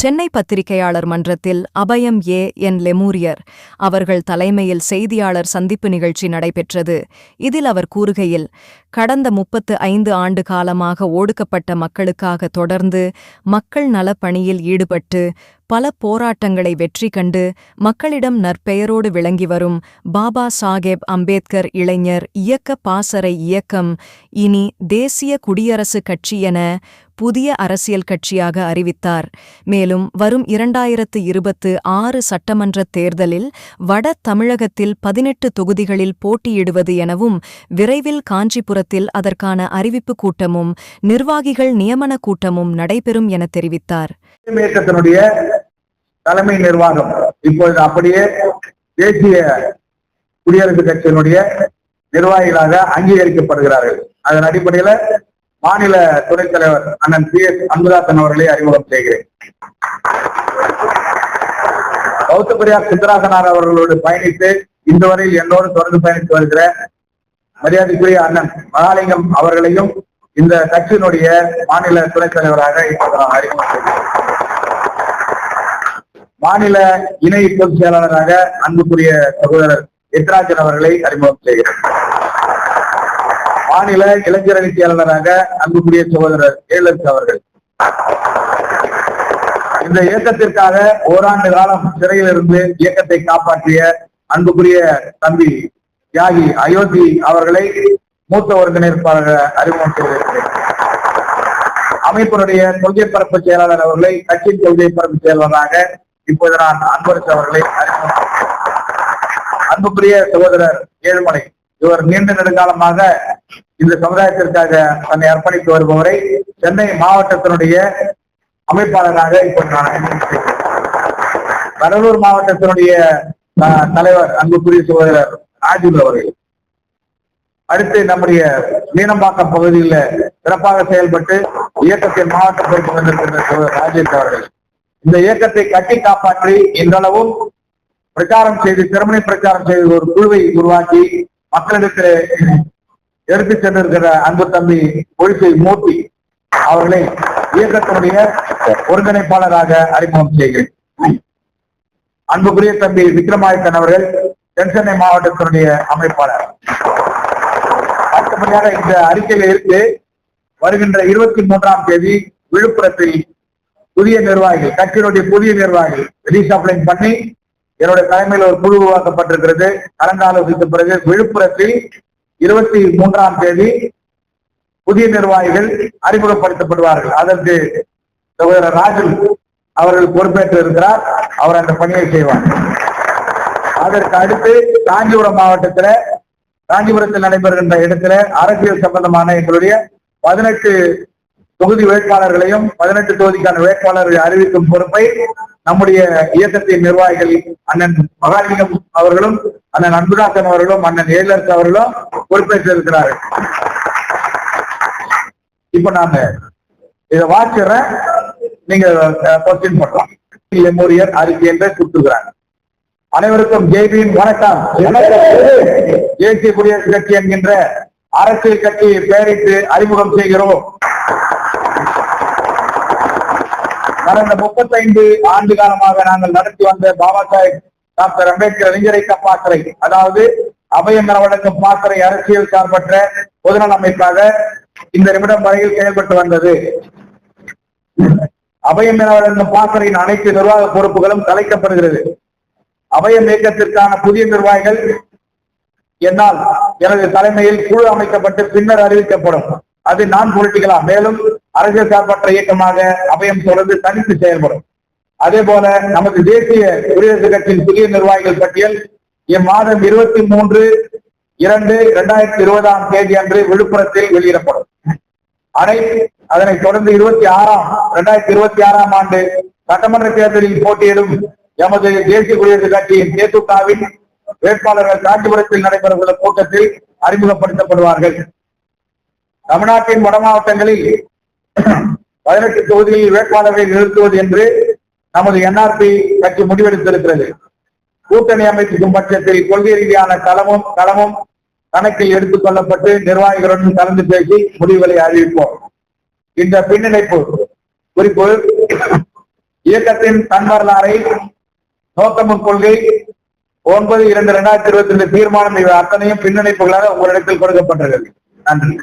சென்னை பத்திரிகையாளர் மன்றத்தில் அபயம் ஏ என் லெமூரியர். அவர்கள் தலைமையில் செய்தியாளர் சந்திப்பு நிகழ்ச்சி நடைபெற்றது. இதில் அவர் கூறுகையில் கடந்த முப்பத்து ஐந்து ஆண்டு காலமாக ஒடுக்கப்பட்ட மக்களுக்காக தொடர்ந்து மக்கள் நலப்பணியில் ஈடுபட்டு பல போராட்டங்களை வெற்றி கண்டு மக்களிடம் நற்பெயரோடு விளங்கி வரும் பாபா சாஹேப் அம்பேத்கர் இளைஞர் இயக்க பாசறை இயக்கம் இனி தேசிய குடியரசு கட்சி என புதிய அரசியல் கட்சியாக அறிவித்தார். மேலும் வரும் இரண்டாயிரத்து இருபத்து ஆறு சட்டமன்ற தேர்தலில் வட தமிழகத்தில் பதினெட்டு தொகுதிகளில் போட்டியிடுவது எனவும் விரைவில் காஞ்சிபுரத்தில் அதற்கான அறிவிப்பு கூட்டமும் நிர்வாகிகள் நியமன கூட்டமும் நடைபெறும் என தெரிவித்தார். தலைமை நிர்வாகம் இப்பொழுது அப்படியே தேசிய குடியரசுக் கட்சியினுடைய நிர்வாகிகளாக அங்கீகரிக்கப்படுகிறார்கள். அதன் அடிப்படையில மாநில துணைத் தலைவர் அண்ணன் பி எஸ் அன்புதாசன் அவர்களை அறிமுகம் செய்கிறேன். கௌதபிரியா சுந்தராசனார் அவர்களோடு பயணித்து இன்று வரையில் என்னோடு தொடர்ந்து பயணித்து வருகிற மரியாதைக்குரிய அண்ணன் மகாலிங்கம் அவர்களையும் இந்த கட்சியினுடைய மாநில துணைத் தலைவராக அறிமுகம் செய்கிறேன். மாநில இணை பொதுச் செயலாளராக அன்புக்குரிய சகோதரர் எத்ராஜன் அவர்களை அறிமுகம் செய்கிறேன். மாநில இளைஞரணி செயலாளராக அன்புக்குரிய சகோதரர் ஏலஸ் அவர்கள். இந்த இயக்கத்திற்காக ஓராண்டு காலம் சிறையில் இருந்து இயக்கத்தை காப்பாற்றிய அன்புக்குரிய தம்பி தியாகி அயோத்தி அவர்களை மூத்த ஒருங்கிணைப்பாளராக அறிமுகம் செய்திருக்கிறேன். அமைப்பினுடைய கொள்கை பரப்பு செயலாளர் அவர்களை கட்சியின் கொள்கை பரப்பு செயலாளராக இப்போது நான் அன்பரசு அவர்களை அறிமுகம் அன்புக்குரிய சகோதரர் ஏழுமலை இவர் நீண்ட நெடுங்காலமாக இந்த சமுதாயத்திற்காக தன்னை அர்ப்பணித்து வருபவரை சென்னை மாவட்டத்தினுடைய அமைப்பாளராக இப்போ நான் கடலூர் மாவட்டத்தினுடைய தலைவர் அன்புக்குரிய சகோதரர் ராஜுல் அவர்கள். அடுத்து நம்முடைய மீனம்பாக்கம் பகுதியில் சிறப்பாக செயல்பட்டு இயக்கத்தின் மாவட்ட பொறுப்பு வந்திருக்கின்ற சகோதரர் ராஜேஷ் அவர்கள். இந்த இயக்கத்தை கட்டி காப்பாற்றி இன்றளவும் பிரச்சாரம் செய்து திறமனை பிரச்சாரம் செய்து ஒரு குழுவை உருவாக்கி மக்களிடத்தில் எடுத்து சென்றிருக்கிற அன்பு தம்பி ஒழிப்பை மூட்டி அவர்களை இயக்கத்தினுடைய ஒருங்கிணைப்பாளராக அறிமுகம் செய்கிறேன். அன்புக்குரிய தம்பி விக்ரமாயக்கன் அவர்கள் தென்சென்னை மாவட்டத்தினுடைய அமைப்பாளர். அடுத்தபடியாக இந்த அறிக்கையில இருந்து வருகின்ற இருபத்தி மூன்றாம் தேதி விழுப்புரத்தில் புதிய நிர்வாகிகள் கட்சியினுடைய புதிய நிர்வாகிகள் ரீசாப்ளிங் பண்ணி என்னுடைய தலைமையில் ஒரு குழு உருவாக்கப்பட்டிருக்கிறது. கலந்தாலோசித்த பிறகு விழுப்புரத்தில் இருபத்தி மூன்றாம் தேதி புதிய நிர்வாகிகள் அறிமுகப்படுத்தப்படுவார்கள். அதற்கு சகோதரர் ராஜுல் அவர்கள் பொறுப்பேற்று இருக்கிறார். அவர் அந்த பணியை செய்வார். அதற்கு அடுத்து காஞ்சிபுரம் மாவட்டத்துல காஞ்சிபுரத்தில் நடைபெறுகின்ற இடத்துல அரசியல் சம்பந்தமான எங்களுடைய பதினெட்டு தொகுதி வேட்பாளர்களையும் பதினெட்டு தொகுதிக்கான வேட்பாளர்களை அறிவிக்கும் பொறுப்பை நம்முடைய இயக்கத்தின் நிர்வாகிகள் அண்ணன் மகாலிங்கம் அவர்களும் அண்ணன் அன்புதாசன் அவர்களும் அண்ணன் ஏலர்ஸ் அவர்களும் பொறுப்பேற்றிருக்கிறார்கள் இப்ப நாங்க இதை வாசிடுறேன் நீங்க கொஸ்டின் பண்ணலாம் லெமோரியர் அறிக்கை என்று சுட்டுகிறாங்க அனைவருக்கும் ஜெய்பியின் வணக்கம். தேசிய குடியரசு கட்சி என்கின்ற அரசியல் கட்சியை பெயரிட்டு அறிமுகம் செய்கிறோம். கடந்த முப்பத்தைந்து ஆண்டு காலமாக நாங்கள் நடத்தி வந்த பாபா சாஹேப் டாக்டர் அம்பேத்கர் அறிஞரை பாசறை அதாவது அபயம் என பாக்கரை பாசறை அரசியல் சார்பற்ற பொதுநல அமைப்பாக இந்த நிமிடம் வரையில் செயல்பட்டு வந்தது. அபயம் என பாசறையின் அனைத்து நிர்வாக பொறுப்புகளும் கலைக்கப்படுகிறது. அபயம் இயக்கத்திற்கான புதிய நிர்வாகிகள் என்னால் எனது தலைமையில் குழு அமைக்கப்பட்டு பின்னர் அறிவிக்கப்படும். அது நான் பொலிட்டிகளா மேலும் அரசியல் சார்பற்ற இயக்கமாக அபயம் தொடர்ந்து தனித்து செயல்படும். அதே போல நமது தேசிய குடியரசு கட்சியின் புதிய நிர்வாகிகள் பட்டியல் இம்மாதம் இருபத்தி மூன்று இரண்டு இரண்டாயிரத்தி இருபதாம் தேதி அன்று விழுப்புரத்தில் வெளியிடப்படும். அனை அதனைத் தொடர்ந்து இருபத்தி ஆறாம் இரண்டாயிரத்தி இருபத்தி ஆறாம் ஆண்டு சட்டமன்ற தேர்தலில் போட்டியிடும் எமது தேசிய குடியரசுக் கட்சியின் தேதுகாவின் வேட்பாளர்கள் காஞ்சிபுரத்தில் நடைபெறவுள்ள கூட்டத்தில் அறிமுகப்படுத்தப்படுவார்கள். தமிழ்நாட்டின் வட மாவட்டங்களில் பதினெட்டு தொகுதிகளில் வேட்பாளர்களை நிறுத்துவது என்று நமது என்ஆர்பி கட்சி முடிவெடுத்திருக்கிறது. கூட்டணி அமைக்கும் பட்சத்தில் கொள்கை ரீதியான களமும் களமும் கணக்கில் எடுத்துக் கொள்ளப்பட்டு நிர்வாகிகளுடன் கலந்து பேசி முடிவுகளை அறிவிப்போம். இந்த பின்னிணைப்பு குறிப்பு இயக்கத்தின் தன்வரலாறை நோக்கமும் கொள்கை ஒன்பது இரண்டு இரண்டாயிரத்தி இருபத்தி ரெண்டு தீர்மானம் இவை அத்தனையும் பின்னிணைப்புகளாக உங்களிடத்தில் கொடுக்கப்பட்டிருக்கிறது நன்றி.